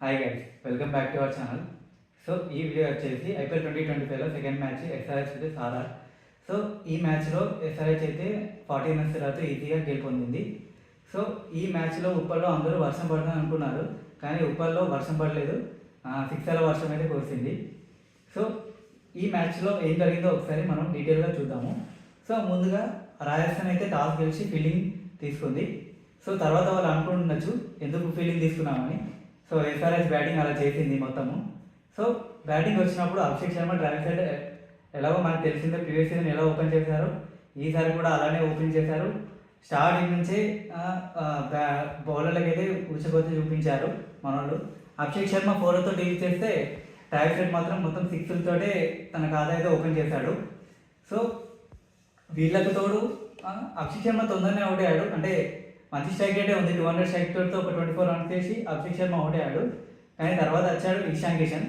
Hi guys welcome back to our channel so ఈ video వచ్చేసి IPL twenty twenty ఫైవ్లో second match SRH అయితే RR so ఈ మ్యాచ్లో ఎస్ఆర్హెచ్ అయితే ఫార్టీ రన్స్ తర్వాత ఈజీగా గెలుపొందింది సో ఈ మ్యాచ్లో ఉప్పల్లో అందరూ వర్షం పడుతుంది అనుకున్నారు. కానీ ఉప్పల్లో వర్షం పడలేదు. సిక్స్ వర్షం అయితే కురిసింది. సో ఈ మ్యాచ్లో ఏం జరిగిందో ఒకసారి మనం డీటెయిల్గా చూద్దాము. సో ముందుగా రాజస్థాన్ అయితే టాస్ గెలిచి ఫీల్డింగ్ తీసుకుంది. సో తర్వాత వాళ్ళు అనుకుంటుండొచ్చు ఎందుకు ఫీల్డింగ్ తీసుకున్నామని. సో ఎస్ఆర్ఎస్ బ్యాటింగ్ అలా చేసింది మొత్తము. సో బ్యాటింగ్ వచ్చినప్పుడు అభిషేక్ శర్మ డ్రైవింగ్ సైడ్ ఎలాగో మనకు తెలిసిందే ప్రీవియస్ సీజన్ ఎలా ఓపెన్ చేశారు ఈసారి కూడా అలానే ఓపెన్ చేశారు. స్టార్టింగ్ నుంచే బౌలర్లకి అయితే ఊచకొచ్చి చూపించారు మనోళ్ళు. అభిషేక్ శర్మ ఫోర్తో డీల్ చేస్తే ట్రావిస్ హెడ్ మాత్రం మొత్తం సిక్స్లతోటే తన ఖాతా అయితే ఓపెన్ చేశాడు. సో వీళ్ళకు తోడు అభిషేక్ శర్మ తొందరనే అవుట్ అయ్యాడు. అంటే మంచి స్ట్రైక్ రేటే ఉంది. టూ హండ్రెడ్ స్ట్రైక్ రేట్తో ఒక ట్వంటీ ఫోర్ రన్స్ చేసి అభిషేక్ శర్మ అవుట్ అయ్యాడు కానీ తర్వాత వచ్చాడు ఈశాన్ కిషన్.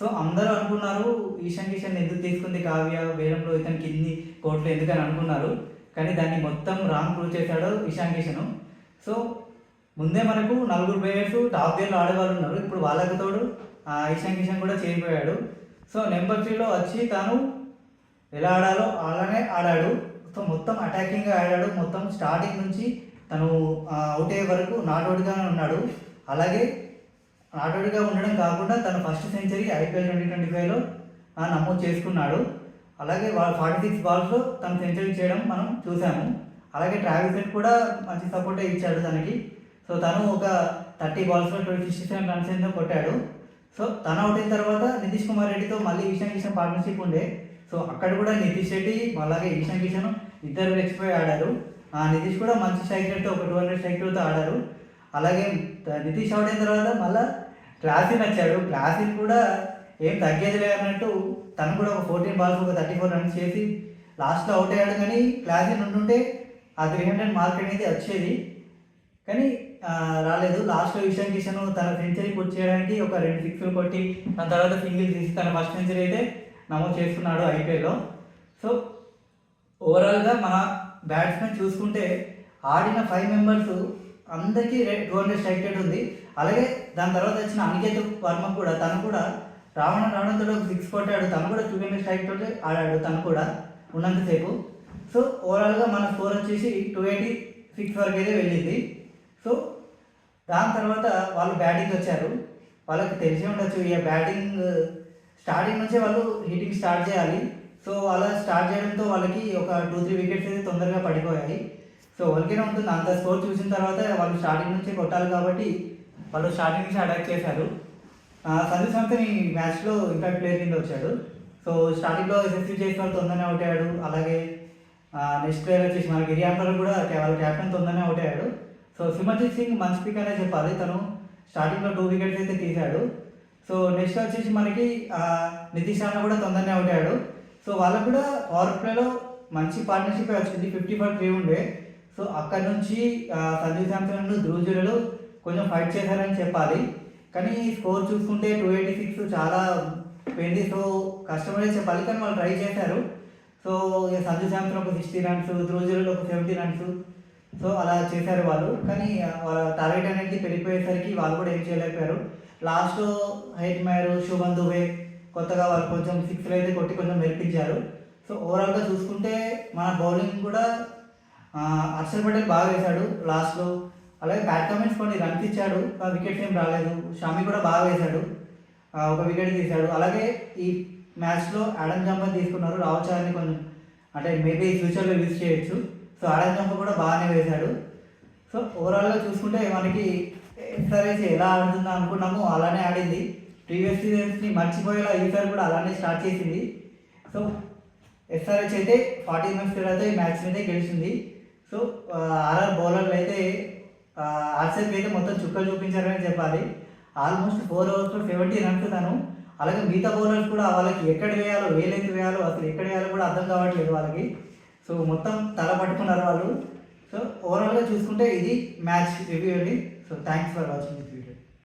సో అందరూ అనుకున్నారు ఈశాన్ కిషన్ ఎందుకు తీసుకుంది కావ్య వేలంలో ఇతనికి కింది కోట్లు ఎందుకని అనుకున్నారు. కానీ దాన్ని మొత్తం రాంగ్ ప్రూవ్ చేశాడు ఈశాన్ కిషన్. సో ముందే మనకు నలుగురు ప్లేయర్స్ టాప్ గేర్లో ఆడేవాళ్ళు ఉన్నారు. ఇప్పుడు వాళ్ళకి తోడు ఆ, ఈశాన్ కిషన్ కూడా చేరిపోయాడు. సో నెంబర్ త్రీలో వచ్చి తాను ఎలా ఆడాలో అలానే ఆడాడు. సో మొత్తం అటాకింగ్గా ఆడాడు. మొత్తం స్టార్టింగ్ నుంచి తను అవుట్ అయ్యే వరకు నాట్అవుట్గానే ఉన్నాడు. అలాగే నాట్అవుట్గా ఉండడం కాకుండా తన first century IPL twenty twenty ఫైవ్లో నమోదు చేసుకున్నాడు. అలాగే వాళ్ళ ఫార్టీ సిక్స్ బాల్స్లో తను సెంచరీ చేయడం మనం చూసాము అలాగే ట్రావెల్ సెట్ కూడా మంచి సపోర్టే ఇచ్చాడు తనకి. సో తను ఒక థర్టీ బాల్స్లో ట్వంటీ సిక్స్టీ సెవెన్ రన్స్ ఏదో కొట్టాడు. సో తను అవుట్ అయిన తర్వాత నితీష్ కుమార్ రెడ్డితో మళ్ళీ ఈశాన్ కిషన్ పార్ట్నర్షిప్ ఉండే. సో అక్కడ కూడా నితీష్ రెడ్డి అలాగే ఈశాన్ కిషన్ ఇద్దరు రెచ్చిపోయి ఆడారు. నితీష్ కూడా మంచి స్ట్రైక్ ఒక టూ హండ్రెడ్ సైకిల్తో ఆడారు. అలాగే నితీష్ అవుట్ అయిన తర్వాత మళ్ళీ క్లాసిన్ వచ్చాడు. క్లాసిన్ కూడా ఏం తగ్గేది లేదన్నట్టు తను కూడా ఒక ఫోర్టీన్ బాల్స్ ఒక థర్టీ ఫోర్ రన్స్ చేసి లాస్ట్లో అవుట్ అయ్యాడు. కానీ క్లాసిన్ ఉంటుంటే ఆ త్రీ హండ్రెడ్ మార్క్ అనేది వచ్చేది. కానీ రాలేదు. లాస్ట్లో ఇషాన్ కిషన్ తన సెంచరీ పూర్తి చేయడానికి ఒక రెండు సిక్స్లు కొట్టి దాని తర్వాత సింగిల్ తీసి తన ఫస్ట్ సెంచరీ అయితే నమోదు చేసుకున్నాడు ఐపీఎల్లో. సో ఓవరాల్గా మన బ్యాట్స్మెన్ చూసుకుంటే ఆడిన ఫైవ్ మెంబర్స్ అందరికీ టూ హండ్రెడ్ స్ట్రైక్ రేట్ ఉంది. అలాగే దాని తర్వాత వచ్చిన అనికేత్ వర్మ కూడా తను కూడా రావణ రావడంతో ఒక సిక్స్ కొట్టాడు. తను కూడా టూ హండ్రెడ్ స్ట్రైక్ తోటి ఆడాడు తను కూడా ఉన్నంతసేపు. సో ఓవరాల్గా మన స్కోర్ వచ్చేసి టూ ఎయిటీ సిక్స్ వరకు అయితే వెళ్ళింది. సో దాని తర్వాత వాళ్ళు బ్యాటింగ్ వచ్చారు. వాళ్ళకి తెలిసి ఉండొచ్చు ఇక బ్యాటింగ్ స్టార్టింగ్ నుంచే వాళ్ళు హీటింగ్ స్టార్ట్ చేయాలి. సో అలా స్టార్ట్ చేయడంతో వాళ్ళకి ఒక టూ త్రీ వికెట్స్ అయితే తొందరగా పడిపోయాయి. సో వాళ్ళకేనే ఉంటుంది అంత స్కోర్ చూసిన తర్వాత వాళ్ళు స్టార్టింగ్ నుంచే కొట్టాలి కాబట్టి వాళ్ళు స్టార్టింగ్ నుంచి అటాక్ చేశారు. సంజు శాంసన్ మ్యాచ్లో ఇంపాక్ట్ ప్లేయర్ కింద వచ్చాడు. సో స్టార్టింగ్లో ఎస్ఎస్సీ చేసిన వాళ్ళు తొందరనే అవుట్ అయ్యాడు. అలాగే నెక్స్ట్ ప్లేయర్ వచ్చేసి మన గిరియాంపర్ కూడా వాళ్ళ క్యాప్టెన్ తొందరనే అవుట్ అయ్యాడు. సో సిమర్జిత్ సింగ్ మంచి పిక్ అనే చెప్పాలి. తను స్టార్టింగ్లో టూ వికెట్స్ అయితే తీశాడు. సో నెక్స్ట్ వచ్చేసి మనకి ఆ, నితీష్ రాణా కూడా తొందరనే అవుట్ అయ్యాడు. సో వాళ్ళకు కూడా పవర్ ప్లేలో మంచి పార్ట్నర్షిప్ వచ్చింది. ఫిఫ్టీ ఫైవ్ త్రీ ఉండే. సో అక్కడ నుంచి ఆ, సంజు శాంసన్ ధ్రువ్ కొంచెం ఫైట్ చేశారని చెప్పాలి. కానీ స్కోర్ చూసుకుంటే టూ ఎయిటీ సిక్స్ చాలా పోయింది సో కష్టమనే చెప్పాలి కానీ వాళ్ళు ట్రై చేశారు. సో ఇక సంజు శాంసన్ ఒక సిక్స్టీ రన్స్ ధ్రువ్ ఒక సెవెంటీ రన్స్ సో అలా చేశారు వాళ్ళు. కానీ వాళ్ళ టార్గెట్ అనేది పెరిగిపోయేసరికి వాళ్ళు కూడా ఏం చేయలేకపోయారు. లాస్ట్ హైట్ మ్యారు శుభన్ దుబే కొత్తగా వాళ్ళు కొంచెం సిక్స్లు అయితే కొట్టి కొంచెం మెరిపించారు సో ఓవరాల్గా చూసుకుంటే మన బౌలింగ్ కూడా హర్షల్ పటేల్ బాగా వేశాడు లాస్ట్లో అలాగే బ్యాట్ కమెంట్స్ కొన్ని రన్స్ ఇచ్చాడు వికెట్స్ ఏం రాలేదు. షామి కూడా బాగా వేశాడు ఒక వికెట్ తీశాడు. అలాగే ఈ మ్యాచ్లో ఆడమ్ జంపర్ తీసుకున్నారు. రావచ్చారని కొంచెం అంటే మేబీ ఫ్యూచర్లో యూజ్ చేయొచ్చు. సో ఆడమ్ జంపర్ కూడా బాగానే వేశాడు. సో ఓవరాల్గా చూసుకుంటే మనకి ఎస్ఆర్ఎస్ ఎలా ఆడుతుందో అనుకున్నాము అలానే ఆడింది. ప్రీవియస్ సీజన్స్ని మర్చిపోయేలా ఈసారి కూడా అలానే స్టార్ట్ చేసింది. సో ఎస్ఆర్హెచ్ అయితే ఫార్టీ మినిట్స్ తర్వాత ఈ మ్యాచ్ అయితే గెలిచింది సో ఆర్ఆర్ బౌలర్లు అయితే ఆర్సీబీ అయితే మొత్తం చుక్కలు చూపించారని చెప్పాలి. ఆల్మోస్ట్ ఫోర్ ఓవర్స్లో సెవెంటీ రన్స్ తను. అలాగే మిగతా బౌలర్స్ కూడా వాళ్ళకి ఎక్కడ వేయాలో ఏ లెంత్ వేయాలో అసలు ఎక్కడ వేయాలో కూడా అర్థం కావట్లేదు వాళ్ళకి. సో మొత్తం తల పట్టుకున్నారు వాళ్ళు. సో ఓవరాల్గా చూసుకుంటే ఇది మ్యాచ్ రివ్యూ అండి. So thanks for watching